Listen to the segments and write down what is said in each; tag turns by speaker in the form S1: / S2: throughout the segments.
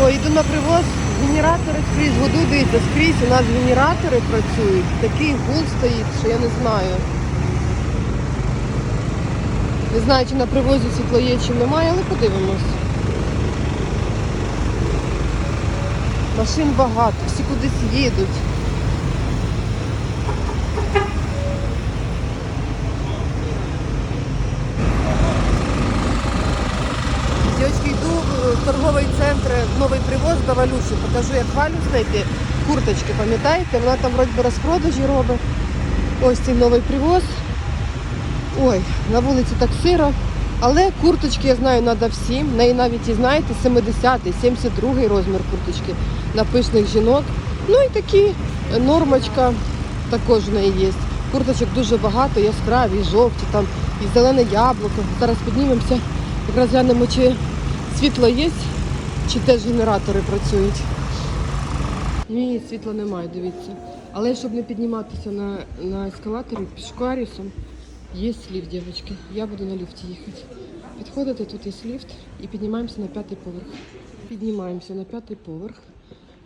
S1: Ой, йду на привоз, генератори скрізь, воду дивіться, скрізь у нас генератори працюють. Такий гул стоїть, що я не знаю. Не знаю, чи на привозі світло є, чи немає, але подивимось. Машин багато, всі кудись їдуть. Дівчатки, йду в торговий центр новий привоз до Валюші. Покажу, як Валю знайти. Курточки, пам'ятаєте? Вона там вроді би розпродажі робить. Ось цей новий привоз. Ой, на вулиці так сиро. Але курточки, я знаю, треба всім. Неї навіть і знаєте, 70-й, 72-й розмір курточки на пишних жінок. Ну і такі е, нормочка також в неї є. Курточок дуже багато, яскраві, і жовті, там, і зелене яблуко. Зараз піднімемося, якраз глянемо, чи світло є, чи теж генератори працюють. Ні, світла немає, дивіться. Але щоб не підніматися на, на ескалаторі пішкарісом, є ліфт, дівчатки. Я буду на ліфті їхати. Підходите, тут є ліфт і піднімаємося на п'ятий поверх. Піднімаємося на п'ятий поверх.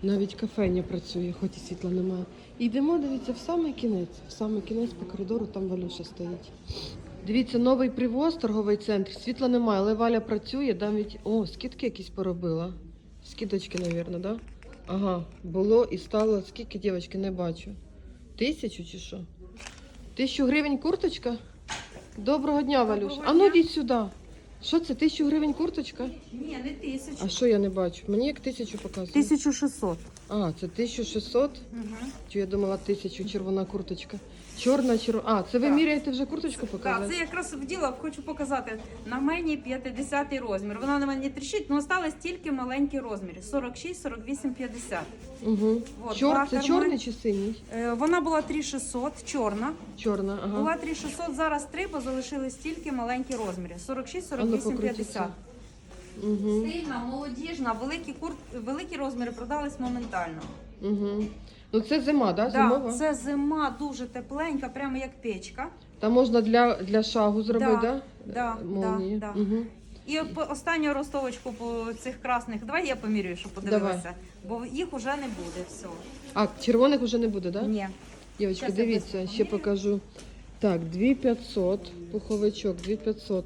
S1: Навіть кафеня працює, хоч і світла немає. Йдемо, дивіться, в самий кінець. В самий кінець по коридору там Валюша стоїть. Дивіться, новий привоз, торговий центр. Світла немає, але Валя працює. Навіть... О, скидки якісь поробила. Скидочки, мабуть, да? Ага, було і стало. Скільки, дівчатки, не бачу. Тисячу чи що? Тисячу гривень курточка? Доброго дня, Валюш. А ну йдіть сюди. Що це? Тисячу гривень курточка?
S2: Ні, не тисячу.
S1: А що я не бачу? Мені як тисячу показує.
S2: 1600.
S1: А, це 1600?
S2: Угу.
S1: Чи я думала тисячу червона курточка. Чорна, червона. А, це ви
S2: Так.
S1: міряєте вже курточку
S2: Так,
S1: показали?
S2: це якраз вділа, хочу показати. На мені 50 розмір. Вона на мені тріщить, але осталось тільки маленькі розміри. 46, 48, 50.
S1: Угу.
S2: Вот,
S1: Чор... Це
S2: карман-
S1: чорний чи синій?
S2: Е, вона була 3600, чорна.
S1: Чорна, ага.
S2: Була 3600, зараз три, бо залишились тільки маленькі розміри. 46,
S1: А ну,
S2: 48,
S1: покрутіться.
S2: 50.
S1: Угу.
S2: Стильна, молодіжна, великі, кур... великі розміри продались моментально.
S1: Угу. Ну це зима, да?
S2: Да, це зима дуже тепленька, прямо як печка.
S1: Там можна для, для шагу зробити, да?
S2: Да,
S1: Молнії.
S2: да, да.
S1: Угу.
S2: І останню ростовочку по цих красних. Давай я помірюю, щоб подивилася. Бо їх уже не буде. Все.
S1: А, червоних вже не буде, да?
S2: Ні. Я
S1: дивіться, ще покажу. Так, 2500, пуховичок, 2500.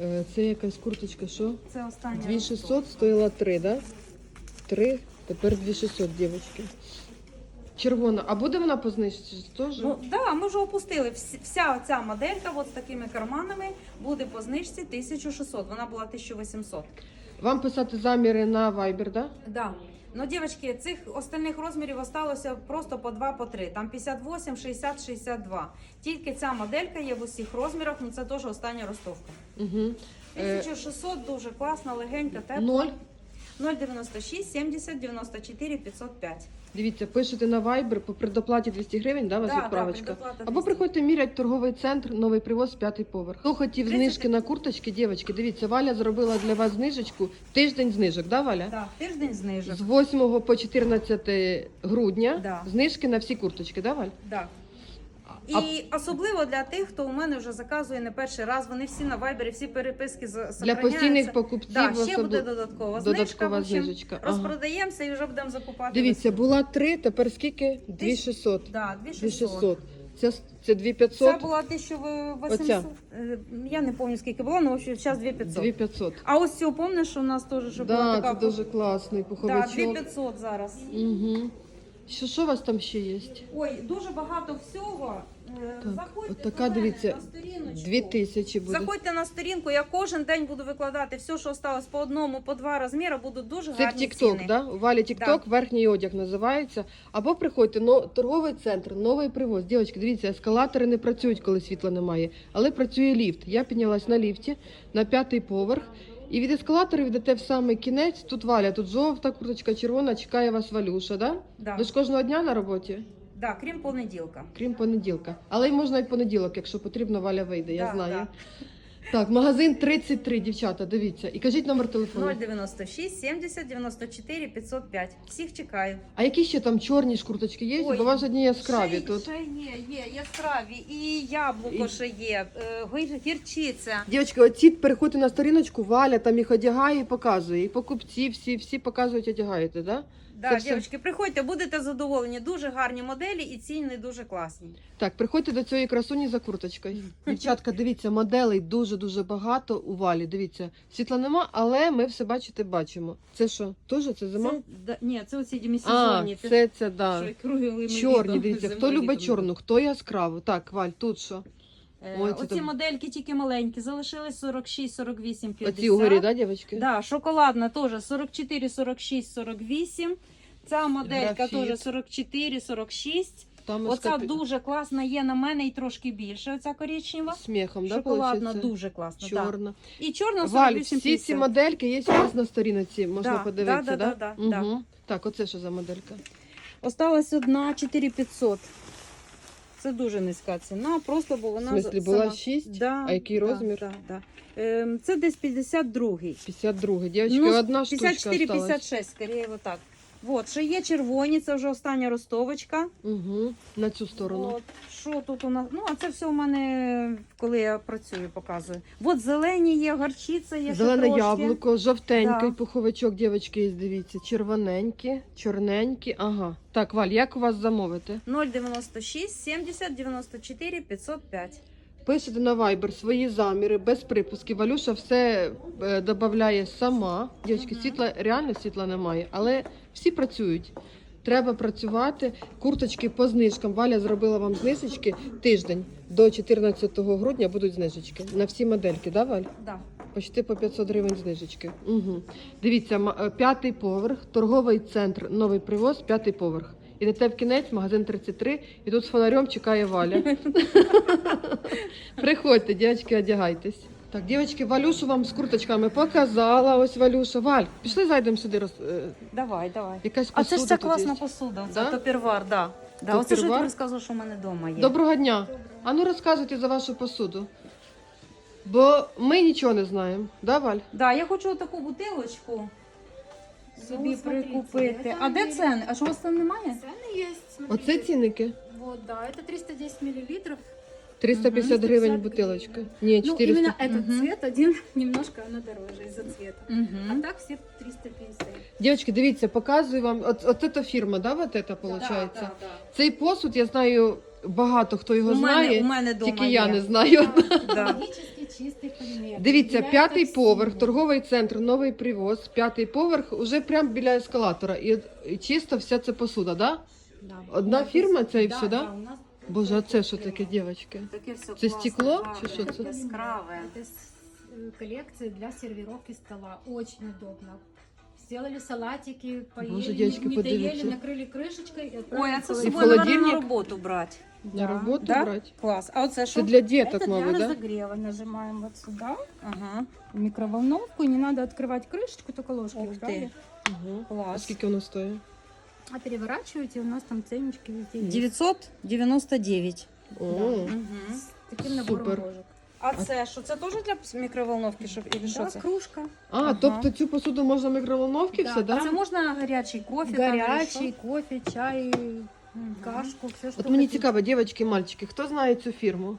S1: Е, Це якась курточка, що?
S2: Це остання.
S1: 2600 стоїла 3, да? 3, тепер 2600, дівчатки. Червона. А буде вона по знижці теж?
S2: Ну, да, ми вже опустили. Вся ця моделька от з такими карманами буде по знижці 1600. Вона була 1800.
S1: Вам писати заміри на Viber, да?
S2: Да. Ну, дівчатки, цих остальних розмірів осталося просто по 2 по 3. Там 58, 60, 62. Тільки ця моделька є в усіх розмірах, ну це теж остання ростовка.
S1: Угу. Е,
S2: 1600 дуже класна, легенька, тепла.
S1: 0.
S2: 096 70 94 505.
S1: Дивіться, пишете на Viber по предоплаті 200 гривень, да, у вас
S2: Да, да,
S1: відправочка?
S2: предоплата
S1: Або
S2: 200.
S1: приходьте мірять торговий центр, новий привоз, п'ятий поверх. Хто хотів
S2: 30
S1: знижки на курточки, дівчатки, дивіться, Валя зробила для вас знижечку, тиждень знижок, да, Валя?
S2: Так, тиждень знижок.
S1: З 8 по 14 грудня
S2: Да.
S1: знижки на всі курточки, да, Валь?
S2: Да.
S1: А-
S2: І особливо для тих, хто у мене вже заказує не перший раз. Вони всі на вайбері, всі переписки
S1: Для постійних покупців
S2: Да, ще буде додаткова знижка.
S1: додаткова знижечка. Ага.
S2: Розпродаємося і вже будемо закупати.
S1: Дивіться, була 3, тепер скільки? 2600.
S2: Да, 2600.
S1: 2600. Це, це 2500?
S2: Це була 1800.
S1: Оця.
S2: Е, Я не пам'ятаю, скільки було, але зараз 2500.
S1: 2500.
S2: А ось цього помниш, у нас теж що була
S1: Да,
S2: така
S1: це дуже класний
S2: да,
S1: пуховичок.
S2: 2500 зараз.
S1: Угу. Що, що у вас там ще є?
S2: Ой, дуже багато всього. Е,
S1: Так, от така, дивіться,
S2: сторіночку.
S1: 2000 буде.
S2: Заходьте на сторінку, я кожен день буду викладати все, що осталось по одному, по два розміри, будуть дуже
S1: Це в
S2: гарні ціни.
S1: да? У Валі TikTok, верхній одяг називається. Або приходьте, но, торговий центр, новий привоз. Дівчатки, дивіться, ескалатори не працюють, коли світла немає, але працює ліфт. Я піднялась на ліфті на п'ятий поверх. І від ескалаторів йдете в самий кінець. Тут Валя, тут жовта курточка, червона, чекає вас Валюша, да?
S2: Да.
S1: Ви ж кожного дня на роботі,
S2: Да, крім понеділка.
S1: крім понеділка. Але й можна і понеділок, якщо потрібно, Валя вийде, я
S2: Да,
S1: знаю.
S2: да.
S1: Так, магазин 33, дівчата, дивіться. І кажіть номер телефону.
S2: 096 70 94 505. Всіх чекаю.
S1: А які ще там чорні ж курточки є?
S2: Ой,
S1: Бо у вас одні яскраві
S2: ще,
S1: тут.
S2: Ще є, є, яскраві. І яблуко
S1: І-
S2: ще є, е, гір- гірчиця.
S1: Дівчатки, оці переходьте на сторіночку, Валя там їх одягає і показує. І покупці всі, всі показують, одягаєте, да?
S2: Да,
S1: Це все-
S2: дівчатки, приходьте, будете задоволені. Дуже гарні моделі і ціни дуже класні.
S1: Так, приходьте до цієї красуні за курточкою. Дівчатка, дивіться, моделей дуже-дуже багато у валі. Дивіться, світла нема, але ми все бачите, бачимо. Це що? Теж це зима?
S2: Це, да, ні, це оці
S1: а,
S2: демісезонні.
S1: це це да. Чорні, дивіться, хто любить чорну, хто яскраву. Так, Валь, тут що?
S2: Е,
S1: Ой, це
S2: Оці
S1: там-
S2: модельки тільки маленькі, залишились 46, 48, 50.
S1: Оці угорі, да, дівчатки?
S2: Да, шоколадна теж 44, 46, 48. Ця моделька
S1: Графіт.
S2: теж 44, 46.
S1: Там
S2: Оця
S1: ескапі-
S2: дуже класна є на мене і трошки більше. Оця коричнева.
S1: сміхом, да,
S2: Шоколадна
S1: получиться?
S2: дуже класна. Да.
S1: Чорна.
S2: І чорна
S1: Валь,
S2: 48,
S1: всі ці модельки є у вас на сторінці, можна
S2: Да,
S1: подивитися,
S2: да,
S1: да?
S2: да, да, да,
S1: Мгм. Так, оце що за моделька?
S2: Осталась одна 4500. Це дуже низька ціна, просто бо
S1: В
S2: вона
S1: була
S2: сама-
S1: була 6?
S2: Да,
S1: А який
S2: да,
S1: розмір?
S2: Да, да. Ем, це десь 52-й.
S1: 52. Дівчатки,
S2: Ну,
S1: одна штучка осталась.
S2: 54-56, скоріше, отак. Вот, ще є червоні, це вже остання ростовочка.
S1: Угу. На цю сторону.
S2: От, що тут у нас? Ну, а це все у мене, коли я працюю, показую. От зелені є, горчиця є.
S1: Зелене
S2: трошки.
S1: яблуко, жовтенький
S2: Да.
S1: пуховичок, дівчатки, дивіться, червоненькі, чорненькі. Ага. Так, Валь, як у вас замовити?
S2: 096 70 94 505.
S1: Пишете на Viber свої заміри без припусків. Валюша все е, додає сама. Дівчатки, світла реально світла немає, але всі працюють. Треба працювати. Курточки по знижкам. Валя зробила вам знижечки тиждень до 14 грудня будуть знижечки на всі модельки, да, Валь?
S2: Да.
S1: Почти по 500 гривень знижечки. Угу. Дивіться, м- е, п'ятий поверх, торговий центр, новий привоз, п'ятий поверх. Ідете в кінець, магазин 33, і тут з фонарем чекає Валя. Приходьте, дівчатки, одягайтесь. Так, дівчатки, Валюшу вам з курточками показала. Ось Валюша. Валь, пішли зайдемо сюди. Роз... е,
S2: Давай, давай.
S1: Якась
S2: А це
S1: посуда
S2: ж ця
S1: тут
S2: класна
S1: є.
S2: посуда. Це
S1: Да?
S2: топірвар, да. Да, оце ж я
S1: Топірвар?
S2: тобі розказувала, що в мене вдома є.
S1: Доброго дня. А ну розказуйте за вашу посуду. Бо ми нічого не знаємо. Да, Валь?
S2: Да, я хочу таку бутилочку собі
S3: Ну, смотрите,
S2: прикупити.
S3: это
S2: А де
S3: не-
S2: ціни? А що у вас там немає?
S3: Цены есть, смотрите.
S1: Оце цінники.
S3: Вот, да, это 310 миллилитров.
S1: 350
S3: Мгм.
S1: гривень
S3: 350
S1: бутилочка.
S3: гривен.
S1: Ні,
S3: Ну,
S1: 400.
S3: именно этот
S2: Мгм.
S3: цвет один немножко оно дороже из-за цвета. А
S2: Угу.
S3: так все 350.
S1: Дівчатки, дивіться, показую вам. От, от це фірма, да, вот это, виходить?
S3: Да, да, да.
S1: Цей посуд, я знаю, багато хто його
S2: У мене,
S1: знає,
S2: у мене дома
S1: тільки
S2: є.
S1: я не знаю.
S2: Да.
S3: Экологически чистый полимер.
S1: Дивіться,
S3: Для
S1: п'ятий
S3: токсинов.
S1: поверх, торговий центр, новий привоз, п'ятий поверх, уже прямо біля ескалатора. І, і чисто вся ця посуда, да?
S3: Да.
S1: Одна
S3: У нас
S1: фірма
S3: есть-
S1: це і все, да?
S3: у нас
S1: Боже, а це що таке, дівчатки?
S2: Таке все
S1: Це
S2: класне,
S1: стекло
S2: гарне,
S1: чи що це?
S2: таке Яскраве.
S3: Это с- э, коллекция для сервировки стола. Очень удобно. Сделали салатики, поели,
S1: Боже,
S3: не-
S1: девочки,
S3: не доели,
S1: подивіться.
S3: накрыли крышечкой и
S2: Ой,
S3: отправили
S2: а це
S3: в
S2: з
S1: І
S2: собою, наверное, на
S1: холодильник?
S2: роботу брати.
S1: На роботу
S2: Да?
S1: брати?
S2: Клас. А оце що?
S1: Це для діток,
S3: Это для
S1: мабуть, да?
S3: разогрева. Нажимаем вот сюда,
S2: Ага.
S3: в микроволновку. И не надо открывать крышечку, только ложкой
S2: Ух ты.
S3: убрали.
S1: Угу. А
S2: Клас.
S1: скільки воно стоїть?
S3: А переворачиваете, у нас там ценнички везде есть.
S2: 999.
S1: О,
S2: Угу.
S3: С таким набором
S1: Супер.
S3: ложек.
S2: А це що? Це теж для мікроволновки? Щоб... Или що
S3: Да,
S2: це?
S3: кружка.
S1: А,
S2: Ага.
S1: тобто цю посуду можна в мікроволновці
S3: Да,
S1: все,
S2: А
S1: да?
S2: це можна гарячий кофе? там,
S3: Горячий кофе, чай,
S2: Мгм.
S3: кашку, все, что
S1: От мені
S3: хотите.
S1: цікаво, дівчатки, мальчики, хто знає цю фірму?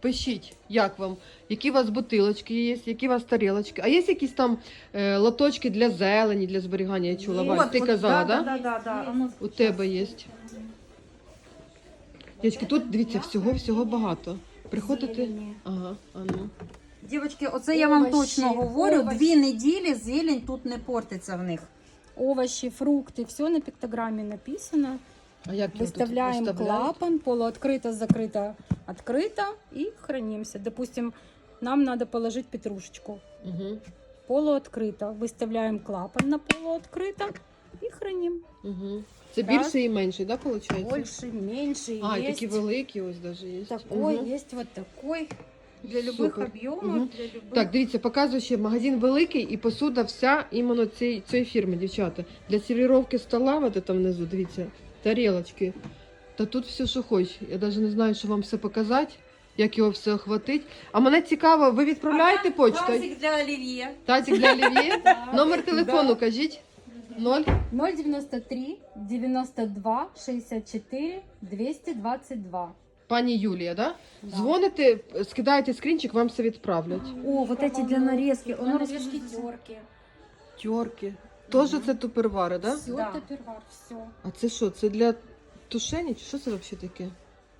S1: Пишіть, як вам, які у вас бутилочки є, які у вас тарілочки. А є якісь там е, лоточки для зелені, для зберігання, я чула.
S3: Є.
S1: Ти
S2: от,
S1: казала,
S2: да?
S1: да?
S2: Да, да, да. А ну,
S1: У тебе є. Дівчатки, тут дивіться, всього-всього багато Приходите.
S3: Зелені.
S1: Ага, а ну.
S2: Дівчатки, оце я вам
S3: Овочі,
S2: точно говорю.
S3: овочі.
S2: Дві неділі зелень тут не портиться в них.
S3: Овощи, фрукты, все на пиктограмме написано.
S1: А як його тут
S3: Выставляем
S1: виставляють?
S3: клапан, полуоткрыто, закрыто, открыто и хранимся. Допустим, нам надо положить петрушечку.
S1: Угу,
S3: Полуоткрыто. Выставляем клапан на полуоткрыто и храним.
S1: угу. Це
S3: Да.
S1: більше і менше, да, виходить?
S3: Больше, меньше.
S1: А, і
S3: есть
S1: такі великі ось даже є.
S3: такой,
S1: Мгм.
S3: есть вот такой. Для любых
S1: Супер.
S3: объемов,
S1: Мгм.
S3: для любых.
S1: Так, дивіться, показую ще магазин великий і посуда вся іменно цієї, цієї фірми, дівчата. Для сервіровки стола, от там внизу, дивіться, тарілочки. Та тут все, що хочеш. Я навіть не знаю, що вам все показати. як його все охватить. А мене цікаво, ви відправляєте почтою?
S2: Тазик для олів'є.
S1: Тазик для Олів'є? Номер телефону кажіть. Ноль.
S3: 093 92 64 222.
S1: Пані Юлія, да? Дзвоните, скидаєте скрінчик, вам все відправлять.
S2: О, вот эти для нарізки. Воно
S3: Нарезки терки.
S1: Тьорки. Тоже це тупервари, да?
S3: Все,
S2: Да.
S3: топпервар, все.
S1: А це що? Це для тушення? Чи що це взагалі таке?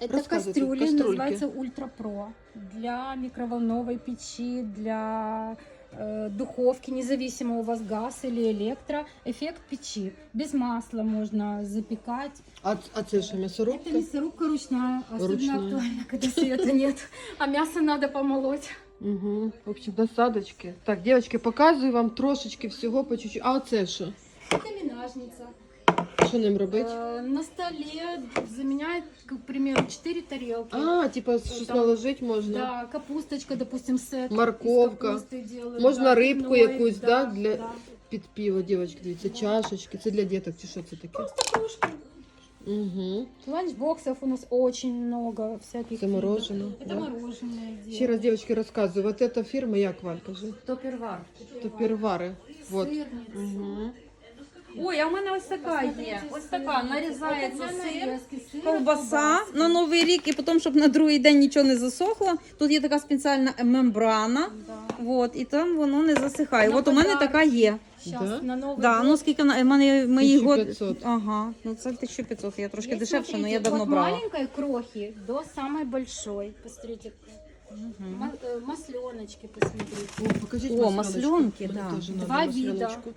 S3: Это
S1: Рассказывайте,
S3: кастрюли,
S1: кастрюльки.
S3: называется Ультра Про. Для микроволновой печи, для э, духовки, независимо у вас газ или электро. Эффект печи. Без масла можно запекать.
S1: А, а це що, м'ясорубка?
S3: Это мясорубка ручная, особенно
S1: Ручная.
S3: актуально, когда света нет, а мясо надо помолоть.
S1: Угу. В общем, насадочки. Так, дівчатки, показую вам трошечки всього по чуть-чуть. А оце що?
S3: Это минажница.
S1: Що ним робити?
S3: Э, на столе заменяет, к примеру, 4 тарелки.
S1: А, типа щось
S3: Там-
S1: наложити можна.
S3: Да, капусточка, допустим, сет.
S1: Морковка.
S3: из капусты делают,
S1: Можна
S3: да,
S1: рибку
S3: пивной,
S1: якусь, да, для-
S3: да.
S1: Під пиво, дівчатки, дивіться, чашечки. Це для діток чи що це таке?
S3: Кружки.
S1: Угу.
S3: Ланчбоксов у нас очень много всяких.
S1: Це
S3: видов.
S1: мороженое.
S3: Это
S1: Да?
S3: мороженое.
S1: Ще раз, дівчатки, розказую. Вот эта фірма, як Валь, кажи?
S2: Топервар.
S1: Топервари. Вот.
S3: Сырница.
S1: Угу.
S2: Ой, а в мене ось така є. Ось така нарізається
S3: Это для
S2: сир.
S3: нарезки сыра,
S2: Ковбаса
S3: колбаски.
S2: на новий рік, і потім, щоб на другий день нічого не засохло. Тут є така спеціальна мембрана,
S3: Да.
S2: от, і там воно не засихає.
S3: На
S2: От у мене
S3: подарок.
S2: така є.
S3: Сейчас
S1: Да?
S3: на Новый
S2: Да,
S3: год.
S2: ну скільки на в мене мої год.
S1: 1500.
S2: Ага, ну це 1500, я трошки
S3: Есть,
S2: дешевше, але
S3: смотрите,
S2: я давно
S3: от
S2: брала.
S3: маленькой крохи до самой большой. Посмотрите.
S2: Мгм.
S3: Ма- э, Масленочки, посмотрите.
S1: О, покажіть
S2: О,
S1: масляночку.
S2: маслянки,
S1: Мені
S2: да.
S1: теж надо
S3: Два
S1: масляночку.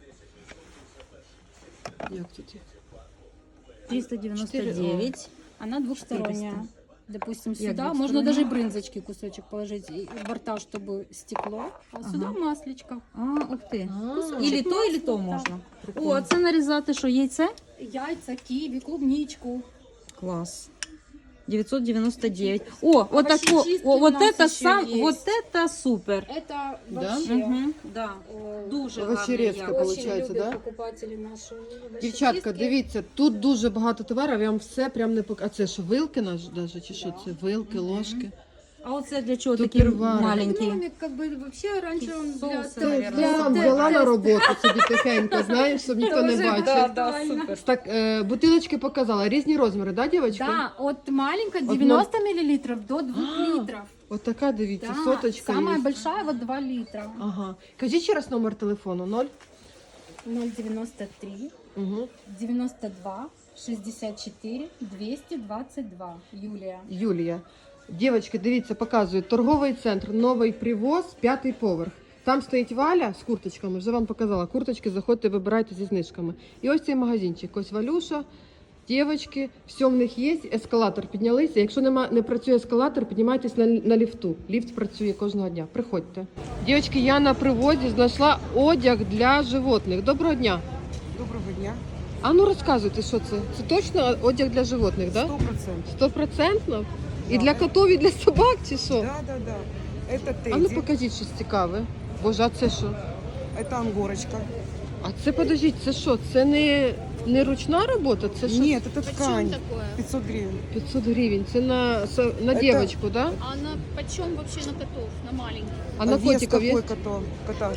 S1: Як тут їх?
S2: 399.
S3: Она двухсторонняя.
S2: 400.
S3: Допустим, сюда
S2: двухсторонняя?
S3: можно даже брынзочки кусочек положить и во чтобы стекло, а
S2: Ага.
S3: сюда маслечко.
S2: А, ух ты.
S1: А,
S2: или то, или то можна. О, а це нарізати що, яйце?
S3: Яйца, киви, клубничку.
S2: Класс. 999. О, вот
S3: Овощи
S2: тако,
S3: чистые
S2: о,
S3: у
S2: вот
S3: нас
S2: это
S3: еще
S2: сам,
S3: есть.
S2: вот это супер.
S3: Это
S1: Да?
S3: вообще
S2: Угу, да.
S3: э,
S2: Дуже
S1: Овощерезка
S2: гарний
S3: очень
S1: получается,
S3: любят
S1: да?
S3: покупатели наши. овощечистки.
S1: Дівчатка, дивіться, тут дуже багато товарів, я вам все прям не пок... А це що, вилки наш, даже, чи що це? Вилки, ложки.
S2: А оце для чого
S1: Тут
S2: такі
S1: первари.
S2: маленькі?
S3: Домик, как бы вообще раньше он для,
S2: наверное.
S1: Я взяла на роботу собі тихенько, знаєш, щоб ніхто не бачив.
S3: да, да, супер.
S1: Так, е, бутилочки показала, різні розміри, да, дівчатка?
S3: Да, от маленькой
S1: От
S3: 90 миллилитров до 2
S1: А,
S3: литров.
S1: От така, дивіться,
S3: Да,
S1: соточка
S3: самая
S1: є.
S3: большая вот 2 литра.
S1: Ага. Кажіть ще раз номер телефону, 0?
S3: 0,93,
S1: Угу.
S3: 92, 64, 222. Юлия.
S1: Юлія. Дівчатки, дивіться, показую. Торговий центр, новий привоз, п'ятий поверх. Там стоїть Валя з курточками, вже вам показала. Курточки заходьте, вибирайте зі знижками. І ось цей магазинчик. Ось Валюша, дівчатки, все в них є. Ескалатор піднялися. Якщо нема, не працює ескалатор, піднімайтесь на, на ліфту. Ліфт працює кожного дня. Приходьте. Дівчатки, я на привозі знайшла одяг для животних. Доброго дня.
S4: Доброго дня.
S1: А ну розказуйте, що це? Це точно одяг для животних, так?
S4: Сто процентов.
S1: Стопроцентно? І
S4: Да.
S1: для котів, і для собак, чи що?
S4: Да, да, да. Это
S1: А ну
S4: Тедди,
S1: покажіть щось цікаве. Боже, а це що?
S4: это ангорочка.
S1: А це подождіть, це що? Це не, не ручна робота? Це що?
S4: Нет, это ткань. 500 гривен.
S1: 500 гривень. Це на, са- на
S4: Це-
S1: дівчинку, да?
S5: А на почем вообще на котов, на маленьких?
S1: А на
S4: вес
S1: котиков є?
S4: какой кота? кота?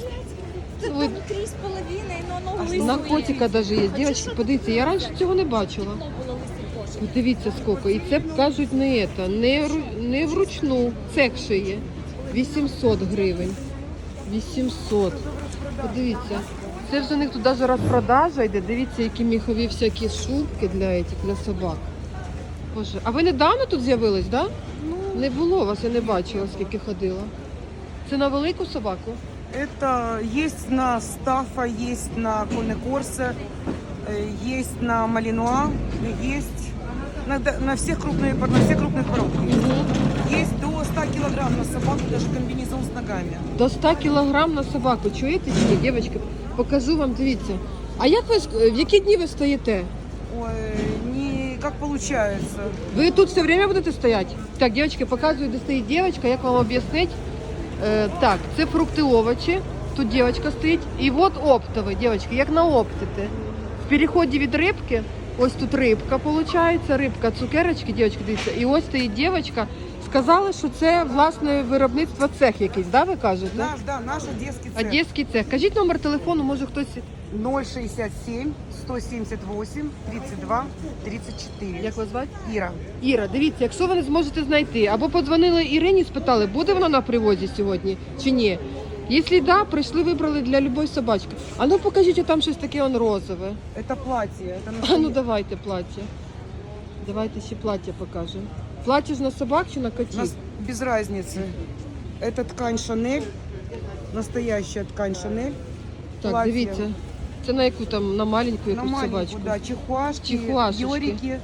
S1: Ви-
S5: Три с половиной, но оно
S4: А
S5: лысое.
S1: На котика навіть є. Дівчатки, подивіться, я раніше цього не бачила.
S5: Тепло было лысый кошек.
S1: Подивіться скільки. І це кажуть не это, не, ру- не вручну. Цех шиє. 800 гривень. 800. Подивіться. Це вже у них тут навіть розпродажа йде. Дивіться, які міхові всякі шубки для, этих, для собак. Боже, а ви недавно тут з'явились, так? Да?
S4: Ну,
S1: Не було вас, я не бачила, скільки ходила. Це на велику собаку?
S4: это есть на Стафа, есть на Кольне Корсе, э, есть на Малинуа, есть на, да- на всех крупные, пор- на все крупные породы. Есть до 100 килограмм на собаку, даже комбинезон с ногами.
S1: До 100 кілограм на собаку. Чуєте чи ні, дівчатки? Покажу вам, дивіться. А як ви ск- в які дні ви стоїте?
S4: Ой, не как получается.
S1: Ви тут все время будете стояти? Так, дівчатки, показую, де стоїть дівчинка, як вам об'яснити. Е, так, це фрукти овочі. Тут дівчинка стоїть. І от оптовий, дівчатки, як на оптите. В переході від рибки, ось тут рибка виходить, рибка, цукерочки, дівчатки, дивіться. І ось стоїть дівчинка з Сказали, що це власне виробництво цех якийсь, да, ви кажете?
S4: Наш, да, наш одесский цех.
S1: Одеський цех. Кажіть номер телефону, може хтось.
S4: 067 178 32 34.
S1: Як вас звати?
S4: Ира.
S1: Іра, дивіться, якщо ви не зможете знайти, або подзвонили Ірині, спитали, буде вона на привозі сьогодні чи ні. Якщо да, прийшли, вибрали для любої собачки. А ну покажіть, а там щось таке он розове.
S4: Это платье. Это
S1: А ну
S4: настоящее.
S1: давайте плаття. Давайте ще плаття покажемо. Плаття ж на собак чи на котів?
S4: Нас- без разницы. Это ткань Шанель. Настоящая ткань Шанель.
S1: Так,
S4: плаття.
S1: дивіться. Це на яку там, на маленьку
S4: На
S1: якусь
S4: маленькую,
S1: собачку.
S4: да, чихуашки,
S1: Чихуашечки.
S4: йорики.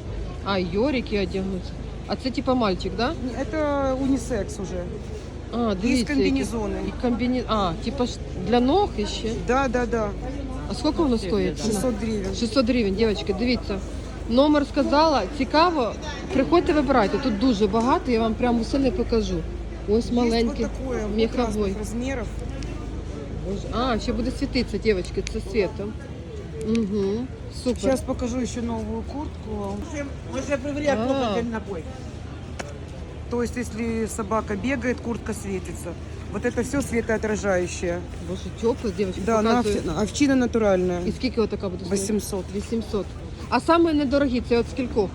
S1: А, йорики одягнуться. А це типа мальчик, да?
S4: Это унисекс уже.
S1: А, дивіться.
S4: Есть комбинезоны.
S1: І комбіні... А, типа ж для ног іще.
S4: Да, да, да.
S1: А скільки воно стоїть? ціна?
S4: 600 гривен.
S1: 600 гривень, дівчатки, дивіться. Номер сказала, цікаво. Приходьте, вибирайте. Тут дуже багато, я вам прямо все не покажу. Ось маленький.
S4: Есть вот такое, вот
S1: меховой.
S4: разных размеров.
S1: Боже, А, ще буде світитися, дівчатки, це світом. Угу. Супер.
S4: Сейчас покажу еще новую куртку.
S1: А.
S4: То есть, если собака бегает, куртка светится. Вот это все светоотражающее.
S1: Боже, тепло, дівчатки,
S4: Да, на
S1: показую.
S4: овчи- овчина натуральная.
S1: І скільки отака буде? стоїти?
S4: 800.
S1: 800. А саме недорогі, це от скількох?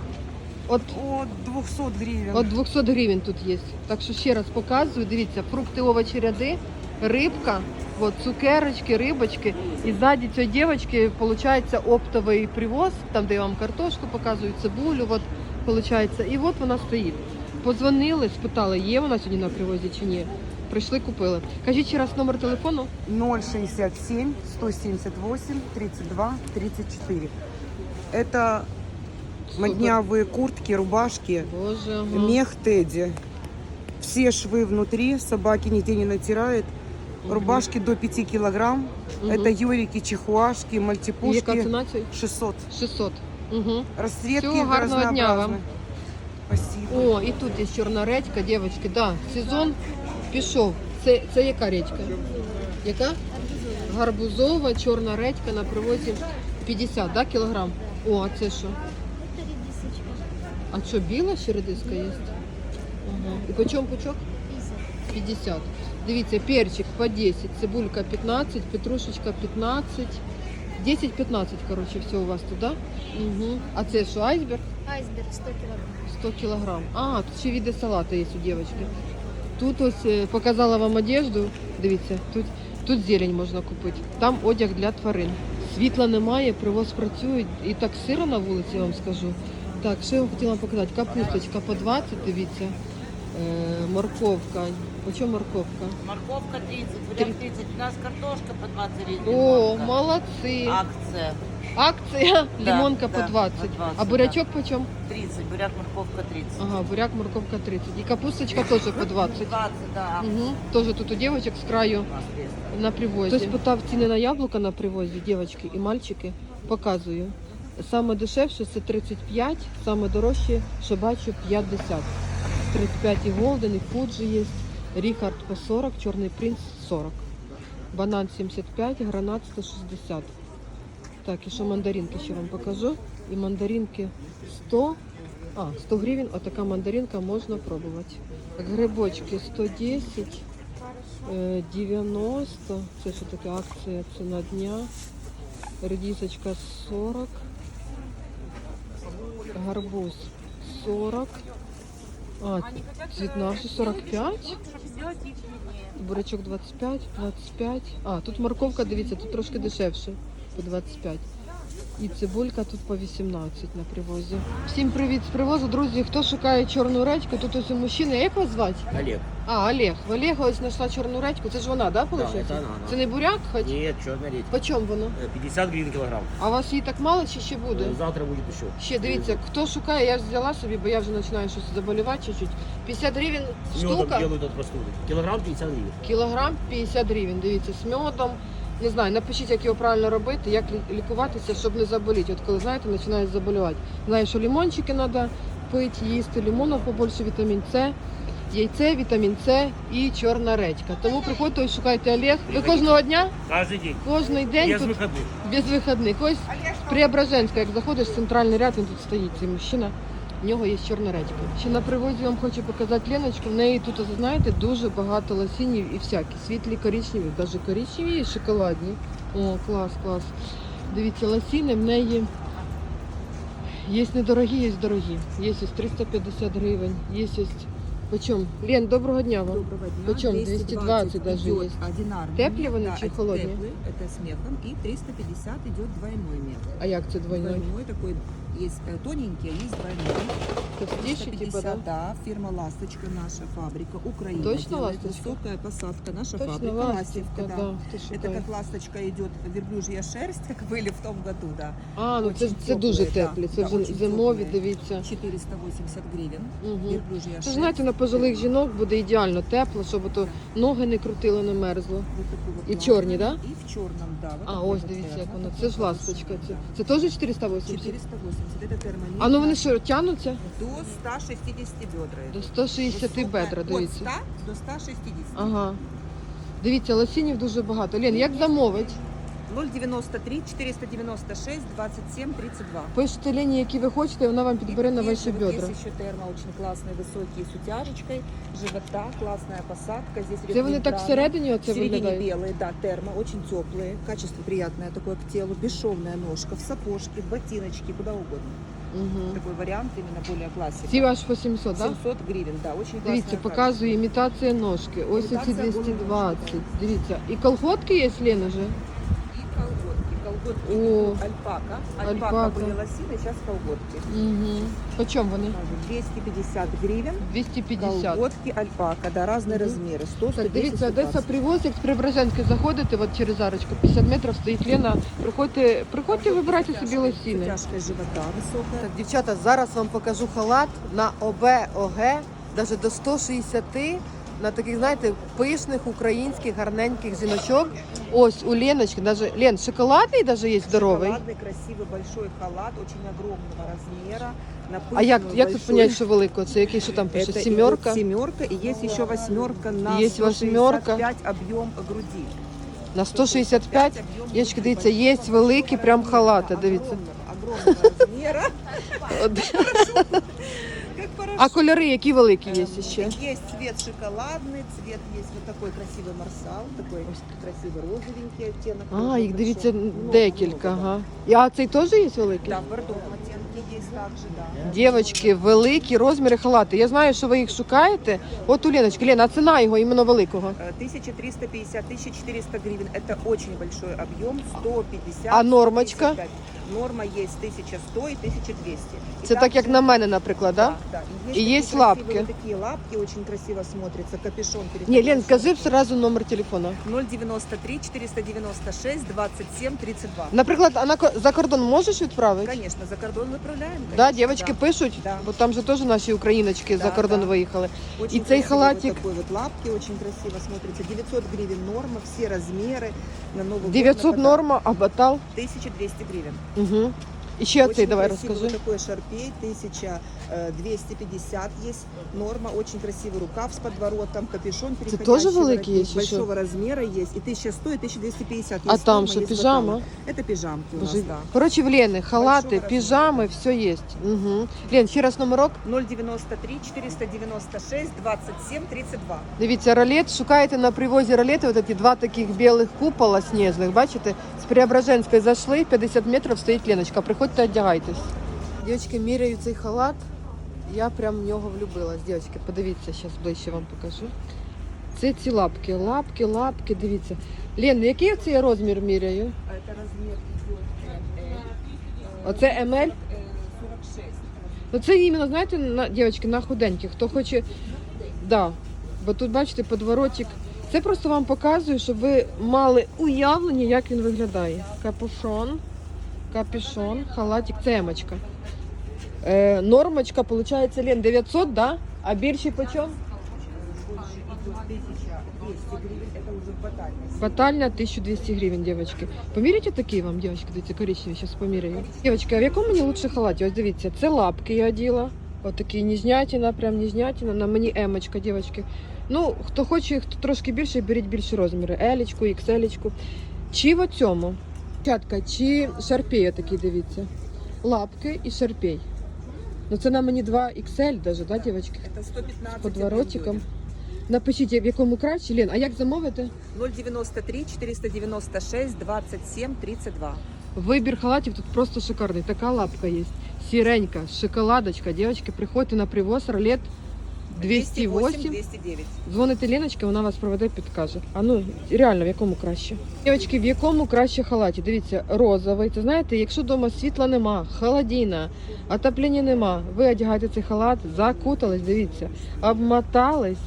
S1: От
S4: От 200 гривен.
S1: От 200 гривень тут є. Так що ще раз показую. Дивіться, фрукти, овочі, ряди, рибка, от, цукерочки, рибочки. І ззаді цієї дівчинки виходить оптовий привоз, там де я вам картошку показую, цибулю, от, виходить. І от вона стоїть. Позвонили, спитали, є вона сьогодні на привозі чи ні. Прийшли, купили. Кажіть ще раз номер телефону.
S4: 067 178 32 34. Это
S1: Супер.
S4: моднявые куртки, рубашки,
S1: Боже, ага.
S4: мех Тедди. Все швы внутри, собаки нигде не натирает. Рубашки до 5 килограмм.
S1: Мгм.
S4: Это юрики, чихуашки,
S1: І яка
S4: мальтипушки.
S1: ціна цієї?
S4: 600.
S1: 600. Угу.
S4: Расцветки
S1: Всего гарного дня вам.
S4: разнообразны. Спасибо.
S1: О, і тут є чорна редька, дівчатки, да, сезон пішов. Це, це яка редька? Яка? Гарбузова, чорна редька на привозі 50, да, кілограм? О, а це що? А що, біла ще редиска є? Ага. І по чому пучок? 50. Дивіться, перчик по 10, цибулька 15, петрушечка 15. 10-15, коротше, все у вас туди. Угу. А це що, айсберг?
S5: Айсберг 100 килограмм.
S1: 100 килограмм. А, тут ще види салата є у дівчинки. Тут ось е, показала вам одежду. Дивіться, тут, тут зелень можна купити. Там одяг для тварин. Світла немає, привоз працює. І так сиро на вулиці, я вам скажу. Так, що я вам хотіла показати? Капусточка по 20, дивіться. Е, морковка. По чому морковка?
S6: Морковка 30, буряк 30, у нас картошка по 20 гривен.
S1: О,
S6: лимонка.
S1: молодці.
S6: Акция
S1: Акція.
S6: Да,
S1: Лимонка
S6: да,
S1: по 20.
S6: по 20,
S1: А бурячок по чому?
S6: 30, буряк, морковка 30.
S1: Ага, буряк, морковка 30. І капусточка теж по 20.
S6: 20, да.
S1: Угу. Тоже тут у девочек с краю
S6: У нас есть.
S1: на привозі. Хтось питав ціни на яблука на привозі, дівчатки і мальчики. Показую. Саме дешевше це 35, саме дорожче, що бачу, 50. 35 і Голден, і Фуджі є. Ріхард по 40, Чорний принц 40. Банан 75, гранат 160. Так, і що мандаринки ще вам покажу. І мандаринки 100. А, 100 гривень, отака мандаринка можна пробувати. Грибочки 110. Е, 90, це що таке акція, ціна дня. Редисочка 40. Гарбуз 40. А, цвітна що 45. Бурячок 25, 25. А, тут морковка, дивіться, тут трошки дешевше, по 25. І цибулька тут по 18 на привозі. Всім привіт з привозу, друзі. Хто шукає чорну редьку, тут ось у мужчини. Як вас звати?
S7: Олег.
S1: А, Олег. В Олега ось знайшла чорну редьку. Це ж вона, да, виходить?
S7: це вона, да.
S1: Це не буряк хоч?
S7: Нет, черная редька.
S1: По чому воно?
S7: Э, 50 гривен килограмм.
S1: А у вас її так мало чи ще буде?
S7: Э, Завтра будет еще.
S1: Ще дивіться, хто шукає, я ж взяла собі, бо я вже починаю щось заболівати чуть-чуть. 50 гривень
S7: С медом
S1: штука,
S7: делают от простуды. Килограмм 50 гривен.
S1: кілограм 50 гривень. Дивіться, з медом. Не знаю, напишіть, як його правильно робити, як лі- лікуватися, щоб не заболіти. От коли знаєте, починають заболівати. Знаю, що лимончики треба пити, їсти, лимону побольше вітамін С, яйце, вітамін С і чорна редька. Тому приходьте і шукайте Олег. Ви кожного дня,
S7: Каждый день.
S1: кожний день
S7: Без
S1: тут
S7: выходных.
S1: без вихідних. Ось Преображенська, як заходиш в центральний ряд, він тут стоїть, цей мужчина. В нього є чорна редька. Ще на привозі вам хочу показати Леночку. В неї тут, знаєте, дуже багато лосінів і всякі. Світлі коричневі, навіть коричневі і шоколадні. О, клас, клас. Дивіться, лосіни в неї є недорогі, є дорогі. Є ось 350 гривень, є ось... Почем? Лен, доброго дня вам.
S8: Доброго дня.
S1: Почем? 220 даже
S8: идет
S1: есть.
S8: Одинарный.
S1: Теплі вони
S8: да,
S1: чи
S8: это
S1: холодні?
S8: теплый, это с мехом. И 350 идет двойной мех.
S1: А як це двойной?
S8: Двойной такой, есть э, тоненький, а есть двойной.
S1: Товстіші, типа,
S8: 350,
S1: да?
S8: да. Фирма «Ласточка», наша фабрика, Украина.
S1: Точно
S8: делает
S1: «Ласточка»?
S8: Высокая посадка, наша
S1: Точно,
S8: фабрика.
S1: ластівка,
S8: да.
S1: да. Ти
S8: Это
S1: шукаєш.
S8: как ласточка идет верблюжья шерсть, как были в том году, да.
S1: А, ну це,
S8: Очень
S1: це дуже
S8: теплі, да.
S1: теплі, це
S8: Да,
S1: вже
S8: очень
S1: зимові,
S8: теплі.
S1: дивіться.
S8: 480 гривен.
S1: Угу.
S8: Верблюжья
S1: Це
S8: шерсть.
S1: знаєте, на пожилих жінок буде ідеально тепло, щоб ото ноги не крутило, не мерзло.
S8: Вот такой вот
S1: И
S8: ласточка.
S1: чорні, да?
S8: И в черном, да. вот
S1: А,
S8: такой
S1: ось
S8: вот
S1: дивіться, як
S8: термо,
S1: воно.
S8: такой
S1: Це ж
S8: хороший,
S1: ласточка. Це,
S8: да.
S1: це теж 480?
S8: 480. Это.
S1: А ну вони що, тягнуться?
S8: До 160 бедра.
S1: До 160 бедра, дивіться.
S8: От
S1: дивіться.
S8: 100 до 160.
S1: Ага. Дивіться, лосінів дуже багато. Лен, як замовить?
S8: 093 496 27 32.
S1: Пишете Лені, які ви хочете, і вона вам підбере на
S8: И
S1: ваші
S8: вот
S1: бедра.
S8: Есть еще термо очень классные, высокие, с утяжечкой, живота, классная посадка. Здесь
S1: Це вони так
S8: ребра.
S1: всередині
S8: В
S1: оце
S8: середине
S1: виглядають?
S8: белые, да, термо, очень теплые, качество приятное такое к телу, бесшовная ножка, в сапожки, в ботиночки, куда угодно.
S1: Угу.
S8: Такой вариант именно более классика.
S1: Ці аж по 700, так?
S8: 700 гривен, да, очень классная
S1: Дивіться,
S8: качество.
S1: показую імітація ножки. Ось оці
S8: Імітація
S1: 220. Дивіться. І колготки є, Лена же?
S8: И колготки. Колготки
S1: О,
S8: идут альпака. Альпака,
S1: альпака.
S8: были лосины, сейчас колготки.
S1: Угу. Почем вони?
S8: 250 гривен.
S1: 250.
S8: Колготки альпака, да, разные
S1: Мгм.
S8: размеры. 100,
S1: Так,
S8: 110,
S1: дивіться, Одеса
S8: 120.
S1: привоз, як з Преображенської заходите, от через арочку, 50 метрів стоїть Лена. Приходьте, приходьте, вибирайте собі лосіни.
S8: Тяжкая живота высокая.
S1: Так, дівчата, зараз вам покажу халат на ОБ, ОГ, навіть до 160 на таких, знаєте, пишних українських гарненьких жіночок. Ось у Леночки, даже, Лен, шоколадний даже є здоровий.
S8: Шоколадный, красивый, большой халат, очень огромного размера. На
S1: А як,
S8: пышную,
S1: як тут
S8: большую.
S1: понять, що велико? Це який що там пише?
S8: Это
S1: Сімерка?
S8: идет семерка, и есть еще восьмерка на
S1: Есть восьмерка.
S8: 165 объем груди.
S1: На 165.
S8: объем
S1: Дівчатки,
S8: груди,
S1: дивіться, є
S8: большой.
S1: великі прям халати,
S8: Да,
S1: дивіться.
S8: Огромного, огромного размера. Как
S1: А
S8: порошок.
S1: кольори які великі є
S8: Эм,
S1: ще?
S8: Есть цвет шоколадный, цвет есть вот такой красивый марсал, такой красивый розовенький оттенок.
S1: А,
S8: тоже
S1: їх дивіться
S8: большой. Много,
S1: декілька,
S8: много, да.
S1: ага. І, А цей теж є великий?
S8: Да, в бордовом оттенке есть также, да.
S1: Дівчатки, великі розміри халати. Я знаю, що ви їх шукаєте. От у Леночки. Лена, а ціна його іменно великого.
S8: Э, 1350, 1400 гривен. Это очень большой объем, 150.
S1: А нормочка?
S8: 155. Норма есть 1100 и 1200. И
S1: Це так, як
S8: также-
S1: на мене, наприклад, да?
S8: Да,
S1: И
S8: такие
S1: есть
S8: красивые
S1: лапки.
S8: Вот такие лапки, очень красиво смотрятся. Капюшон.
S1: Ні, Лен, скажи сразу номер телефона.
S8: 093 496 27 32.
S1: Наприклад, а на ко- за кордон можеш відправити?
S8: Конечно, за кордон выправляем.
S1: Да,
S8: конечно,
S1: дівчатки пишуть,
S8: Да.
S1: бо там же теж наші україночки
S8: Да,
S1: за кордон
S8: да.
S1: виїхали.
S8: Очень
S1: И цей
S8: красивый
S1: халатик.
S8: Вот такой вот лапки, очень красиво смотрится. 900 гривен норма, все размеры. На Новый год
S1: 900
S8: на
S1: норма, а батал.
S8: 1200 гривен.
S1: Угу. Еще ще
S8: Очень
S1: цей давай
S8: расскажи. такой шарпей, 1250 есть. Норма, очень красивый рукав с подворотом, капюшон переходящий
S1: тоже великий
S8: воротник,
S1: есть еще?
S8: Большого размера есть. И 1100, и 1250.
S1: А
S8: Есть
S1: там
S8: норма,
S1: що,
S8: есть
S1: піжама?
S8: батон. Это пижамки у нас,
S1: Боже,
S8: да.
S1: Коротше, в Лени халати,
S8: Большого
S1: піжами, все є. Угу. Лен, ще раз номерок.
S8: 093 496 27 32.
S1: Дивіться, ролет. Шукаєте на привозі ролети, от ці два таких білих купола сніжних, бачите? З Преображенської зайшли, 50 метрів стоїть Леночка. Приходьте, одягайтесь. Дівчатки, міряю цей халат. Я прям в нього влюбилась. Дівчатки, подивіться, зараз ближче вам покажу. Це ці лапки, лапки, лапки, дивіться. Лен, який це я розмір міряю?
S8: Размер идет
S1: Оце МЛ?
S8: 46.
S1: Ну це іменно, знаєте, на, дівчатки, на худеньких. Хто хоче, да. Бо тут, бачите, подворотик. Це просто вам показую, щоб ви мали уявлення, як він виглядає. Капюшон, капюшон, халатик, це емочка. Е, нормочка, виходить, Лен, 900, да? А більші по чому?
S8: Больше 1200 гривен. Это уже батальность.
S1: Батальна 1200 гривень, девочки. Поміряйте такі вам, девочки, дивіться, коричневі, зараз поміряю. Девочки, а в якому мені лучше халаті? Ось дивіться, це лапки я оділа. Ось такі ніжнятіна, прям ніжнятіна, на мені емочка, девочки. Ну, хто хоче, хто трошки більше, беріть більші розміри. Елічку, ікселечку. Чи в цьому? Чатка, чи шарпей отакий, дивіться. Лапки і шарпей. Ну це на мені 2 XL даже, да, дівчатки?
S8: Это 115
S1: З подворотиком. Напишіть, в якому краще, Лен, а як замовити?
S8: 093 496 27 32.
S1: Вибір халатів тут просто шикарний. Така лапка є. Сіренька, шоколадочка. Дівчатки, приходьте на привоз ролет 208.
S8: 209.
S1: Дзвоните Леночки, вона вас проведе, підкаже. А ну реально, в якому краще? Дівчатки, в якому краще халаті? Дивіться, розовий. Це знаєте, якщо вдома світла нема, холодіна, отоплення нема, ви одягаєте цей халат, закутались, дивіться, обмотались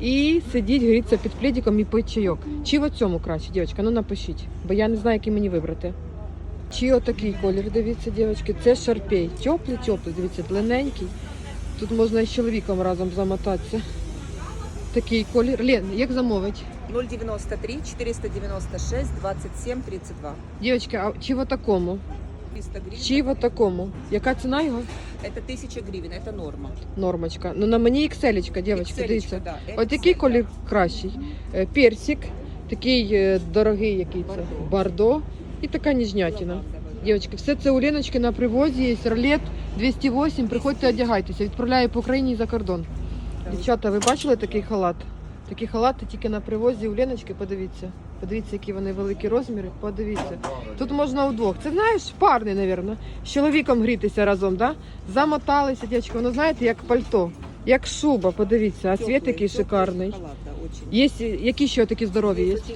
S1: і сидіть, гріться під плідиком і пить чайок. Чи в цьому краще, дівчатка? Ну напишіть, бо я не знаю, який мені вибрати. Чи отакий колір, дивіться, дівчатки, це шарпей. Теплий, теплий, дивіться, длинненький. Тут можна із чоловіком разом замотатися. Такий колір. Лен, як замовить?
S8: 093 496 27 32.
S1: Дівчатки, а чи в такому?
S8: 300 гривен.
S1: Чи в такому? Яка ціна його?
S8: Это 1000 гривен, это норма.
S1: Нормочка. Ну на мені ікселечка, дівчатки,
S8: XL-очка,
S1: дивіться.
S8: да,
S1: Ось який колір кращий? Е, Персик, такий е, дорогий який це? Бардо і така ніжнятина. Дівчатки, все це у Леночки на привозі є. Ролет 208. Приходьте, одягайтеся. Відправляю по Україні і за кордон. Дівчата, ви бачили такий халат? Такі халати тільки на привозі у Леночки, подивіться. Подивіться, які вони великі розміри. Подивіться. Тут можна удвох. Це знаєш, парний, мабуть. З чоловіком грітися разом, да? Замоталися, дівчатки. Воно знаєте, як пальто, як шуба. Подивіться, а цвіт
S8: Теплый,
S1: який шикарний. Є які ще такі здорові є?
S8: Есть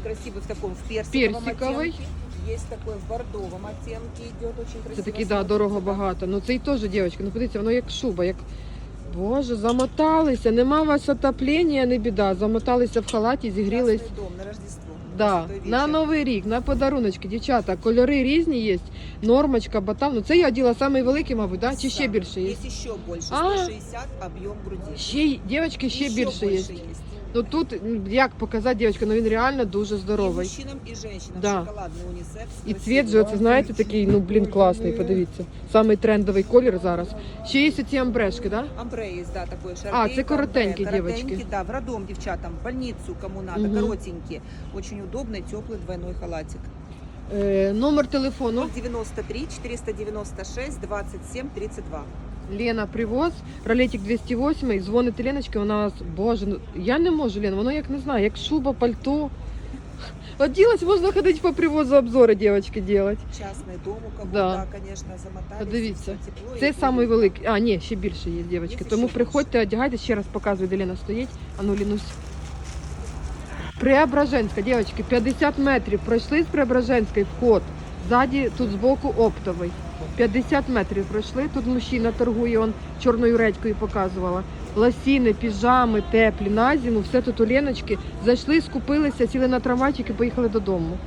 S8: очень красивый в таком в персиковом
S1: Персиковый.
S8: оттенке. Есть такой в бордовом оттенке идет очень красиво.
S1: Це такі, да,
S8: смотрится,
S1: дорого багато. Ну це і теж, дівчатки, ну подивіться, воно як шуба, як. Боже, замоталися, нема у вас отоплення, не біда. Замоталися в халаті, зігрілись.
S8: Красный дом на Рождество.
S1: Да,
S8: Святой
S1: на
S8: вечер.
S1: Новий рік, на подаруночки, дівчата, кольори різні є. Нормочка, батам. Ну це я оділа самий великий, мабуть, да? чи ще
S8: Да.
S1: більше є?
S8: Есть еще больше,
S1: А.
S8: 160 объем груди.
S1: Ще й- дівчатки, ще
S8: Еще
S1: більше є.
S8: больше есть.
S1: Ну тут м, як показати, дівчатка, ну він реально дуже
S8: И
S1: здоровий.
S8: мужчинам, и женщинам.
S1: Да.
S8: Шоколадный унисекс.
S1: І
S8: красивый.
S1: цвіт же, оце знаєте, такий, ну блін, класний, подивіться. Самий трендовий колір зараз. Ще є ці амбрешки, да?
S8: Амбре есть, да, такой
S1: А,
S8: шарпей,
S1: це коротенькі,
S8: амбре.
S1: дівочки.
S8: Коротенькі, да, в роддом, девчатам, в больницу, кому надо,
S1: Мгм.
S8: коротенькие. Очень удобный, теплый двойной халатик.
S1: Е, номер телефону
S8: 093 496 27 32.
S1: Лена привоз, ролетик 208, дзвонить Леночки, вона вас, боже, ну я не можу, Лена, воно як не знаю, як шуба, пальто. Оделась, можна ходити по привозу обзори, дівчатки, делать.
S8: Частный дом у кого,
S1: Да.
S8: да, конечно, замотались.
S1: Подивіться.
S8: тепло,
S1: Це
S8: и
S1: самий
S8: будет.
S1: великий. А, ні, ще більше є, дівчатки.
S8: Є
S1: Тому
S8: ще
S1: приходьте, одягайте, ще раз показую, де Лена стоїть. А ну, Лінусь. Преображенська, дівчатки, 50 метрів. Пройшли з Преображенської вход. Ззаді тут збоку оптовий. 50 метрів пройшли. Тут мужчина торгує, он чорною редькою показувала. Лосіни, піжами, теплі, на зиму, все тут у Леночки. Зайшли, скупилися, сіли на трамвайчик поїхали додому.